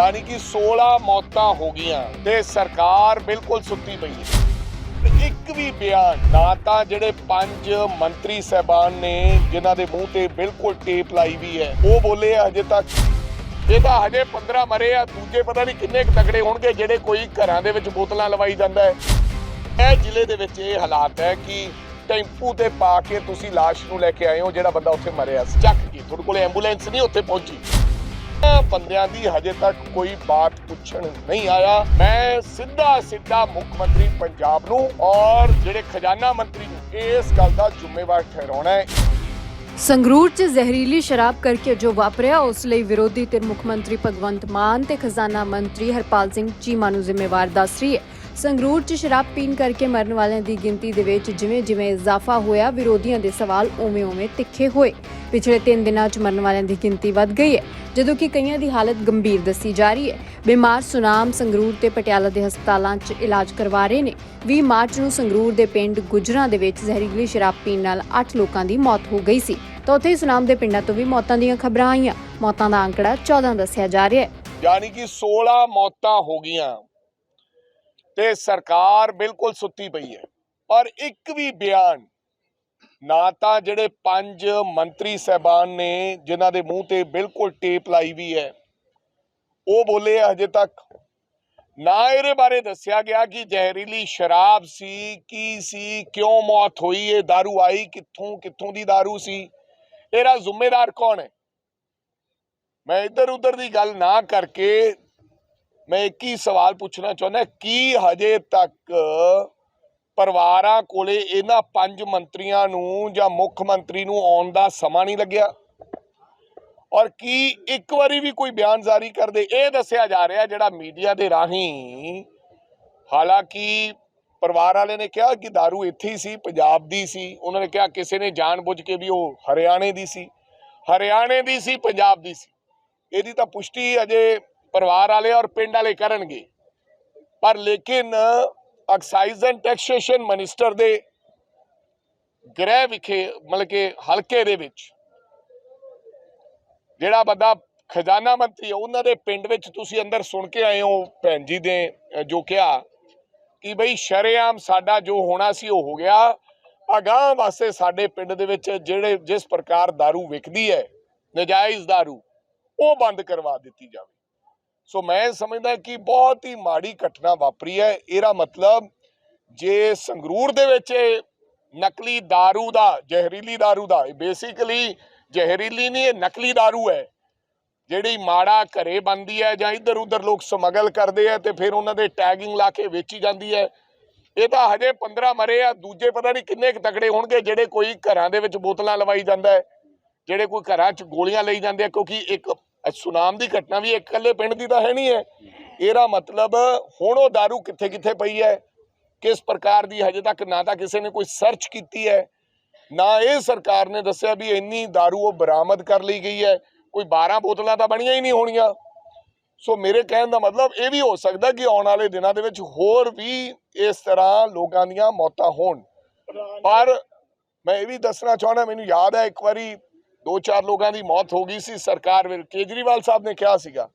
ਯਾਨੀ ਕਿ 16 ਮੌਤਾਂ ਹੋ ਗਈਆਂ ਤੇ ਸਰਕਾਰ ਬਿਲਕੁਲ ਸੁੱਤੀ ਪਈ ਹੈ। ਇੱਕ ਵੀ ਬਿਆਨ ਨਾ ਤਾਂ ਜਿਹੜੇ ਪੰਜ ਮੰਤਰੀ ਸਹਿਬਾਨ ਨੇ ਜਿਨ੍ਹਾਂ ਦੇ ਮੂੰਹ ਤੇ ਬਿਲਕੁਲ ਟੇਪ ਲਾਈ ਵੀ ਹੈ, ਉਹ ਬੋਲੇ ਹਜੇ ਤੱਕ। ਇਹ ਤਾਂ ਹਜੇ 15 ਮਰੇ ਆ, ਦੂਜੇ ਪਤਾ ਨਹੀਂ ਕਿੰਨੇ ਕੁ ਤਗੜੇ ਹੋਣਗੇ ਜਿਹੜੇ ਕੋਈ ਘਰਾਂ ਦੇ ਵਿੱਚ ਬੋਤਲਾਂ ਲਵਾਈ ਜਾਂਦਾ ਹੈ। ਇਹ ਜ਼ਿਲ੍ਹੇ ਦੇ ਵਿੱਚ ਇਹ ਹਾਲਾਤ ਹੈ ਕਿ ਟੈਂਪੂ ਤੇ ਪਾ ਕੇ ਤੁਸੀਂ ਲਾਸ਼ ਨੂੰ ਲੈ ਕੇ ਆਏ ਹੋ, ਜਿਹੜਾ ਬੰਦਾ ਉੱਥੇ ਮਰਿਆ ਸੀ। ਚੱਕ ਕੇ ਤੁਹਾਡੇ ਕੋਲ ਐਂਬੂਲੈਂਸ ਨਹੀਂ, ਉੱਥੇ ਪਹੁੰਚੀ। ਬੰਦਿਆਂ ਦੀ ਹਜੇ ਤੱਕ ਕੋਈ ਬਾਤ ਪੁੱਛਣ ਨਹੀਂ ਆਇਆ। ਮੈਂ ਸਿੱਧਾ ਸਿੱਧਾ ਮੁੱਖ ਮੰਤਰੀ ਪੰਜਾਬ ਨੂੰ ਔਰ ਜਿਹੜੇ ਖਜ਼ਾਨਾ ਮੰਤਰੀ ਨੂੰ ਇਸ ਗੱਲ ਦਾ ਜ਼ਿੰਮੇਵਾਰ ਠਹਿਰਾਉਣਾ ਹੈ। ਸੰਗਰੂਰ 'ਚ ਜ਼ਹਿਰੀਲੀ ਸ਼ਰਾਬ ਕਰਕੇ ਜੋ ਵਾਪਰਿਆ, ਉਸ ਲਈ ਵਿਰੋਧੀ ਧਿਰ ਮੁੱਖ ਮੰਤਰੀ ਭਗਵੰਤ ਮਾਨ ਤੇ ਖਜ਼ਾਨਾ ਮੰਤਰੀ ਹਰਪਾਲ ਸਿੰਘ ਚੀਮਾ ਨੂੰ ਜ਼ਿੰਮੇਵਾਰ ਦੱਸ ਰਹੀ ਹੈ ਸੰਗਰੂਰ 'ਚ ਸ਼ਰਾਬ ਪੀਣ ਕਰਕੇ ਮਰਨ ਵਾਲਿਆਂ ਦੀ ਗਿਣਤੀ ਦੇ ਵਿੱਚ ਜਿਵੇਂ-ਜਿਵੇਂ ਇਜ਼ਾਫਾ ਹੋਇਆ, ਵਿਰੋਧੀਆਂ ਦੇ ਸਵਾਲ ਉਵੇਂ-ਉਵੇਂ ਤਿੱਖੇ ਹੋਏ। ਪਿਛਲੇ 3 ਦਿਨਾਂ 'ਚ ਮਰਨ ਵਾਲਿਆਂ ਦੀ ਗਿਣਤੀ ਵੱਧ ਗਈ ਹੈ, ਜਦੋਂ ਕਿ ਕਈਆਂ ਦੀ ਹਾਲਤ ਗੰਭੀਰ ਦੱਸੀ ਜਾ ਰਹੀ ਹੈ। ਬਿਮਾਰ ਸੁਨਾਮ ਸੰਗਰੂਰ ਤੇ ਪਟਿਆਲਾ ਦੇ ਹਸਪਤਾਲਾਂ 'ਚ ਇਲਾਜ ਕਰਵਾ ਰਹੇ ਨੇ। 20 ਮਾਰਚ ਨੂੰ ਸੰਗਰੂਰ ਦੇ ਪਿੰਡ ਗੁਜਰਾਂ ਦੇ ਵਿੱਚ ਜ਼ਹਿਰੀਲੀ ਸ਼ਰਾਬ ਪੀਣ ਨਾਲ 8 ਲੋਕਾਂ ਦੀ ਮੌਤ ਹੋ ਗਈ ਸੀ। ਤਾਂ ਉੱਥੇ ਸੁਨਾਮ ਦੇ ਪਿੰਡਾਂ ਤੋਂ ਵੀ ਮੌਤਾਂ ਦੀਆਂ ਖਬਰਾਂ ਆਈਆਂ। ਮੌਤਾਂ ਦਾ ਅੰਕੜਾ 14 ਦੱਸਿਆ ਜਾ ਰਿਹਾ ਹੈ। ਯਾਨੀ ਕਿ 16 ਮੌਤਾਂ ਹੋ ਗਈਆਂ। ਤੇ ਸਰਕਾਰ ਬਿਲਕੁਲ ਸੁੱਤੀ ਪਈ ਹੈ ਪਰ ਇੱਕ ਵੀ ਬਿਆਨ ਨਾ ਤਾਂ ਜਿਹੜੇ ਪੰਜ ਮੰਤਰੀ ਸਹਿਬਾਨ ਨੇ ਜਿਨ੍ਹਾਂ ਦੇ ਮੂੰਹ ਤੇ ਬਿਲਕੁਲ ਟੇਪ ਲਾਈ ਵੀ ਹੈ ਉਹ ਬੋਲੇ ਆ ਹਜੇ ਤੱਕ ਨਾ ਇਹਦੇ ਬਾਰੇ ਦੱਸਿਆ ਗਿਆ ਕਿ ਜ਼ਹਿਰੀਲੀ ਸ਼ਰਾਬ ਸੀ ਕੀ ਸੀ ਕਿਉਂ ਮੌਤ ਹੋਈ ਇਹ दारू ਆਈ ਕਿੱਥੋਂ ਕਿੱਥੋਂ ਦੀ दारू ਸੀ ਇਹਦਾ ਜ਼ਿੰਮੇਦਾਰ ਕੌਣ ਹੈ ਮੈਂ ਇੱਧਰ ਉੱਧਰ ਦੀ ਗੱਲ ਨਾ ਕਰਕੇ ਮੈਂ ਇੱਕ ਹੀ ਸਵਾਲ ਪੁੱਛਣਾ ਚਾਹੁੰਦਾ, ਕੀ ਹਜੇ ਤੱਕ ਪਰਿਵਾਰਾਂ ਕੋਲੇ ਇਹਨਾਂ ਪੰਜ ਮੰਤਰੀਆਂ ਨੂੰ ਜਾਂ ਮੁੱਖ ਮੰਤਰੀ ਨੂੰ ਆਉਣ ਦਾ ਸਮਾਂ ਨਹੀਂ ਲੱਗਿਆ? ਔਰ ਕੀ ਇੱਕ ਵਾਰੀ ਵੀ ਕੋਈ ਬਿਆਨ ਜਾਰੀ ਕਰਦੇ? ਇਹ ਦੱਸਿਆ ਜਾ ਰਿਹਾ ਜਿਹੜਾ ਮੀਡੀਆ ਦੇ ਰਾਹੀਂ, ਹਾਲਾਂਕਿ ਪਰਿਵਾਰ ਵਾਲੇ ਨੇ ਕਿਹਾ ਕਿ दारू ਇੱਥੇ ਹੀ ਸੀ, ਪੰਜਾਬ ਦੀ ਸੀ। ਉਹਨਾਂ ਨੇ ਕਿਹਾ ਕਿਸੇ ਨੇ ਜਾਣਬੁੱਝ ਕੇ ਵੀ ਉਹ ਹਰਿਆਣੇ ਦੀ ਸੀ। ਹਰਿਆਣੇ ਦੀ ਸੀ, ਪੰਜਾਬ ਦੀ ਸੀ। ਇਹਦੀ ਤਾਂ ਪੁਸ਼ਟੀ ਅਜੇ ਪਰਿਵਾਰ ਵਾਲੇ ਔਰ ਪਿੰਡ ਵਾਲੇ ਕਰਨਗੇ ਪਰ ਲੇਕਿਨ ਐਕਸਾਈਜ਼ ਐਂਡ ਟੈਕਸੇਸ਼ਨ ਮਿਨਿਸਟਰ ਦੇ ਗ੍ਰਹਿ ਵਿਖੇ ਮਤਲਬ ਕਿ ਹਲਕੇ ਦੇ ਵਿੱਚ ਜਿਹੜਾ ਬੰਦਾ ਖਜ਼ਾਨਾ ਮੰਤਰੀ ਹੈ ਉਹਨਾਂ ਦੇ ਪਿੰਡ ਵਿੱਚ ਤੁਸੀਂ ਅੰਦਰ ਸੁਣ ਕੇ ਆਏ ਹੋ ਭੈਣ ਜੀ ਦੇ ਅ, ਜੋ ਕਿਹਾ ਕਿ ਬਈ ਸ਼ਰੇਆਮ ਸਾਡਾ ਜੋ ਹੋਣਾ ਸੀ ਉਹ ਹੋ ਗਿਆ ਅਗਾਹ ਵਾਸਤੇ ਸਾਡੇ ਪਿੰਡ ਦੇ ਵਿੱਚ ਜਿਹੜੇ ਜਿਸ ਪ੍ਰਕਾਰ दारू ਵਿਕਦੀ ਹੈ ਨਜਾਇਜ਼ दारू ਉਹ ਬੰਦ ਕਰਵਾ ਦਿੱਤੀ ਜਾਵੇ ਸੋ ਮੈਂ ਸਮਝਦਾ ਕਿ ਬਹੁਤ ਹੀ ਮਾੜੀ ਘਟਨਾ ਵਾਪਰੀ ਹੈ ਇਹਦਾ ਮਤਲਬ ਜੇ ਸੰਗਰੂਰ ਦੇ ਵਿੱਚ ਇਹ ਨਕਲੀ दारू ਦਾ ਜ਼ਹਿਰੀਲੀ दारू ਦਾ ਬੇਸਿਕਲੀ ਜ਼ਹਿਰੀਲੀ ਨਹੀਂ ਇਹ ਨਕਲੀ दारू ਹੈ ਜਿਹੜੀ ਮਾੜਾ ਘਰੇ ਬੰਦੀ ਹੈ ਜਾਂ ਇੱਧਰ ਉੱਧਰ ਲੋਕ ਸਮਗਲ ਕਰਦੇ ਆ ਤੇ ਫਿਰ ਉਹਨਾਂ ਦੇ ਟੈਗਿੰਗ ਲਾ ਕੇ ਵੇਚੀ ਜਾਂਦੀ ਹੈ ਇਹ ਤਾਂ ਹਜੇ 15 ਮਰੇ ਆ ਦੂਜੇ ਪਤਾ ਨਹੀਂ ਕਿੰਨੇ ਕੁ ਤਕੜੇ ਹੋਣਗੇ ਜਿਹੜੇ ਕੋਈ ਘਰਾਂ ਦੇ ਵਿੱਚ ਬੋਤਲਾਂ ਲਵਾਈ ਜਾਂਦਾ ਹੈ ਜਿਹੜੇ ਕੋਈ ਘਰਾਂ 'ਚ ਗੋਲੀਆਂ ਲਈ ਜਾਂਦੇ ਆ ਕਿਉਂਕਿ ਇੱਕ ਇਹ ਸੁਨਾਮ ਦੀ ਘਟਨਾ ਵੀ ਇੱਕ ਇਕੱਲੇ ਪਿੰਡ ਦੀ ਤਾਂ ਹੈ ਨਹੀਂ ਹੈ ਇਹਦਾ ਮਤਲਬ ਹੁਣ ਉਹ दारू ਕਿੱਥੇ ਕਿੱਥੇ ਪਈ ਹੈ ਕਿਸ ਪ੍ਰਕਾਰ ਦੀ ਹਜੇ ਤੱਕ ਨਾ ਤਾਂ ਕਿਸੇ ਨੇ ਕੋਈ ਸਰਚ ਕੀਤੀ ਹੈ ਨਾ ਇਹ ਸਰਕਾਰ ਨੇ ਦੱਸਿਆ ਵੀ ਇੰਨੀ दारू ਉਹ ਬਰਾਮਦ ਕਰ ਲਈ ਗਈ ਹੈ ਕੋਈ 12 ਬੋਤਲਾਂ ਤਾਂ ਬਣੀਆਂ ਹੀ ਨਹੀਂ ਹੋਣੀਆਂ ਸੋ ਮੇਰੇ ਕਹਿਣ ਦਾ ਮਤਲਬ ਇਹ ਵੀ ਹੋ ਸਕਦਾ ਕਿ ਆਉਣ ਵਾਲੇ ਦਿਨਾਂ ਦੇ ਵਿੱਚ ਹੋਰ ਵੀ ਇਸ ਤਰ੍ਹਾਂ ਲੋਕਾਂ ਦੀਆਂ ਮੌਤਾਂ ਹੋਣ ਪਰ ਮੈਂ ਇਹ ਵੀ ਦੱਸਣਾ ਚਾਹੁੰਦਾ ਮੈਨੂੰ ਯਾਦ ਹੈ ਇੱਕ ਵਾਰੀ ਦੋ ਚਾਰ ਲੋਕਾਂ ਦੀ ਮੌਤ ਹੋ ਗਈ ਸੀ ਸਰਕਾਰ ਵਿੱਚ ਕੇਜਰੀਵਾਲ ਸਾਹਿਬ ਨੇ ਕਿਹਾ ਸੀਗਾ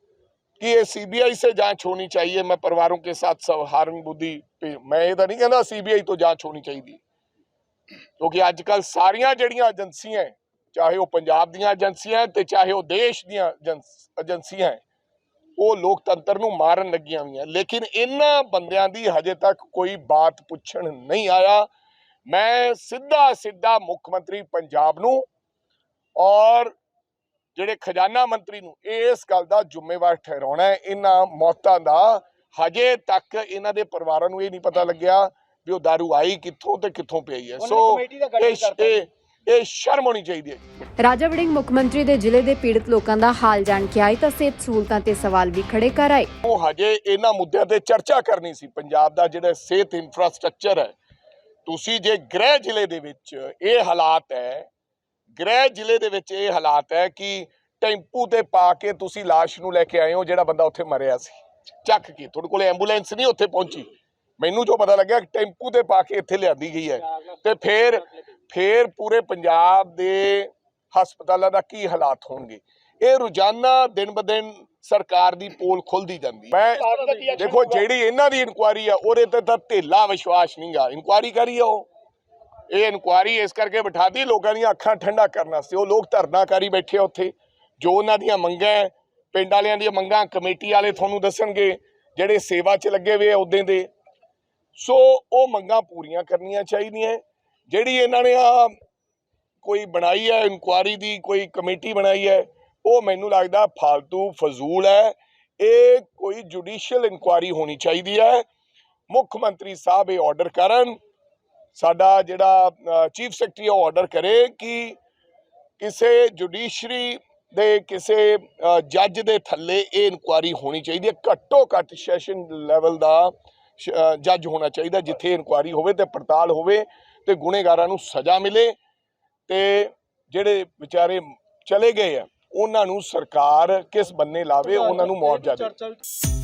कि ये सीबीआई से जांच होनी चाहिए मैं परिवारों के साथ सहानुभूति पे मैं ਇਹ ਤਾਂ ਨਹੀਂ ਕਹਿੰਦਾ ਸੀਬੀਆਈ ਤੋਂ ਜਾਂਚ ਹੋਣੀ ਚਾਹੀਦੀ ਕਿਉਂਕਿ ਅੱਜ ਕੱਲ ਸਾਰੀਆਂ ਜਿਹੜੀਆਂ ਏਜੰਸੀਆਂ ਹੈ, ਚਾਹੇ ਉਹ ਪੰਜਾਬ ਦੀਆਂ ਏਜੰਸੀਆਂ ਹੈ ਤੇ ਚਾਹੇ ਉਹ ਦੇਸ਼ ਦੀਆਂ ਏਜੰਸ- ਏਜੰਸੀਆਂ ਹੈ, ਉਹ ਲੋਕਤੰਤਰ ਨੂੰ ਮਾਰਨ ਲੱਗੀਆਂ ਹੋਈਆਂ ਲੇਕਿਨ ਇਹਨਾਂ ਬੰਦਿਆਂ ਦੀ ਹਜੇ ਤੱਕ ਕੋਈ ਬਾਤ ਪੁੱਛਣ ਨਹੀਂ ਆਇਆ ਮੈਂ ਸਿੱਧਾ ਸਿੱਧਾ ਮੁੱਖ ਮੰਤਰੀ ਪੰਜਾਬ ਨੂੰ ਔਰ ਜਿਹੜੇ ਖਜ਼ਾਨਾ ਮੰਤਰੀ ਨੂੰ ਇਸ ਗੱਲ ਦਾ ਜ਼ਿੰਮੇਵਾਰ ਠਹਿਰਾਉਣਾ ਹੈ ਇਹਨਾਂ ਮੌਤਾਂ ਦਾ ਹਜੇ ਤੱਕ ਇਹਨਾਂ ਦੇ ਪਰਿਵਾਰਾਂ ਨੂੰ ਇਹ ਨਹੀਂ ਪਤਾ ਲੱਗਿਆ ਵੀ ਉਹ दारू ਆਈ ਕਿੱਥੋਂ ਤੇ ਕਿੱਥੋਂ ਪਈ ਹੈ। ਸੋ ਇਹ ਇਹ ਸ਼ਰਮ ਹੋਣੀ ਚਾਹੀਦੀ ਹੈ ਰਾਜਾ ਵੜਿੰਗ ਮੁੱਖ ਮੰਤਰੀ ਦੇ ਜ਼ਿਲ੍ਹੇ ਦੇ ਪੀੜਤ ਲੋਕਾਂ ਦਾ ਹਾਲ ਜਾਣ ਕੇ ਆਏ ਤਾਂ ਸਿਹਤ ਸਹੂਲਤਾਂ ਤੇ ਸਵਾਲ ਵੀ ਖੜੇ ਕਰ ਆਏ। ਉਹ ਹਜੇ ਇਹਨਾਂ ਮੁੱਦਿਆਂ ਤੇ ਚਰਚਾ ਕਰਨੀ ਸੀ। ਪੰਜਾਬ ਦਾ ਜਿਹੜਾ ਸਿਹਤ ਇਨਫਰਾਸਟ੍ਰਕਚਰ ਹੈ ਤੁਸੀਂ ਜੇ ਗ੍ਰਹਿ ਜ਼ਿਲ੍ਹੇ ਦੇ ਵਿੱਚ ਇਹ ਹਾਲਾਤ ਹੈ ਗ੍ਰਹਿ ਜ਼ਿਲ੍ਹੇ ਦੇ ਵਿੱਚ ਇਹ ਹਾਲਾਤ ਹੈ ਕਿ ਟੈਂਪੂ ਤੇ ਪਾ ਕੇ ਤੁਸੀਂ ਲਾਸ਼ ਨੂੰ ਲੈ ਕੇ ਆਏ ਹੋ ਜਿਹੜਾ ਬੰਦਾ ਉੱਥੇ ਮਰਿਆ ਸੀ। ਚੱਕ ਕੇ ਤੁਹਾਡੇ ਕੋਲੇ ਐਂਬੂਲੈਂਸ ਨਹੀਂ ਉੱਥੇ ਪਹੁੰਚੀ। ਮੈਨੂੰ ਜੋ ਪਤਾ ਲੱਗਿਆ ਟੈਂਪੂ ਤੇ ਪਾ ਕੇ ਇੱਥੇ ਲਿਆਂਦੀ ਗਈ ਹੈ। ਤੇ ਫਿਰ ਫਿਰ ਪੂਰੇ ਪੰਜਾਬ ਦੇ ਹਸਪਤਾਲਾਂ ਦਾ ਕੀ ਹਾਲਾਤ ਹੋਣਗੇ? ਇਹ ਰੋਜ਼ਾਨਾ ਦਿਨ ਬ ਦਿਨ ਸਰਕਾਰ ਦੀ ਪੋਲ ਖੁੱਲਦੀ ਜਾਂਦੀ ਮੈਂ ਦੇਖੋ ਜਿਹੜੀ ਇਹਨਾਂ ਦੀ ਇਨਕੁਆਰੀ ਆ ਉਹਦੇ ਤੇ ਤਾਂ ਢਿੱਲਾ ਵਿਸ਼ਵਾਸ ਨਹੀਂਗਾ। ਇਨਕੁਆਰੀ ਕਰੀ ਆ ਉਹ ਇਹ ਇਨਕੁਆਰੀ ਇਸ ਕਰਕੇ ਬਿਠਾਦੀ ਲੋਕਾਂ ਦੀਆਂ ਅੱਖਾਂ ਠੰਡਾ ਕਰਨ ਵਾਸਤੇ। ਉਹ ਲੋਕ ਧਰਨਾ ਕਰੀ ਬੈਠੇ ਆ ਉੱਥੇ, ਜੋ ਉਹਨਾਂ ਦੀਆਂ ਮੰਗਾਂ ਪਿੰਡ ਵਾਲਿਆਂ ਦੀਆਂ ਮੰਗਾਂ, ਕਮੇਟੀ ਵਾਲੇ ਤੁਹਾਨੂੰ ਦੱਸਣਗੇ, ਜਿਹੜੇ ਸੇਵਾ 'ਚ ਲੱਗੇ ਹੋਏ ਆ ਉਦੋਂ ਦੇ। ਸੋ ਉਹ ਮੰਗਾਂ ਪੂਰੀਆਂ ਕਰਨੀਆਂ ਚਾਹੀਦੀਆਂ ਜਿਹੜੀ ਇਹਨਾਂ ਨੇ ਆ ਕੋਈ ਬਣਾਈ ਹੈ ਇਨਕੁਆਰੀ ਦੀ ਕੋਈ ਕਮੇਟੀ ਬਣਾਈ ਹੈ ਉਹ ਮੈਨੂੰ ਲੱਗਦਾ ਫालतू ਫਜ਼ੂਲ ਹੈ ਇਹ ਕੋਈ ਜੁਡੀਸ਼ੀਅਲ ਇਨਕੁਆਰੀ ਹੋਣੀ ਚਾਹੀਦੀ ਹੈ ਮੁੱਖ ਮੰਤਰੀ ਸਾਹਿਬ ਇਹ ਆਰਡਰ ਕਰਨ ਸਾਡਾ ਜਿਹੜਾ ਚੀਫ ਸੈਕਟਰੀ ਉਹ ਆਰਡਰ ਕਰੇ ਕਿ ਕਿਸੇ ਜੁਡੀਸ਼ਰੀ ਦੇ ਕਿਸੇ ਜੱਜ ਦੇ ਥੱਲੇ ਇਹ ਇਨਕੁਆਰੀ ਹੋਣੀ ਚਾਹੀਦੀ ਹੈ। ਘੱਟੋ ਘੱਟ ਸੈਸ਼ਨ ਲੈਵਲ ਦਾ ਜੱਜ ਹੋਣਾ ਚਾਹੀਦਾ ਜਿੱਥੇ ਇਨਕੁਆਰੀ ਹੋਵੇ ਤੇ ਪੜਤਾਲ ਹੋਵੇ ਤੇ ਗੁਨੇਗਾਰਾਂ ਨੂੰ ਸਜ਼ਾ ਮਿਲੇ ਤੇ ਜਿਹੜੇ ਵਿਚਾਰੇ ਚਲੇ ਗਏ ਆ ਉਹਨਾਂ ਨੂੰ ਸਰਕਾਰ ਕਿਸ ਬੰਨੇ ਲਾਵੇ ਉਹਨਾਂ ਨੂੰ ਦੇ। ਚਰਚਾ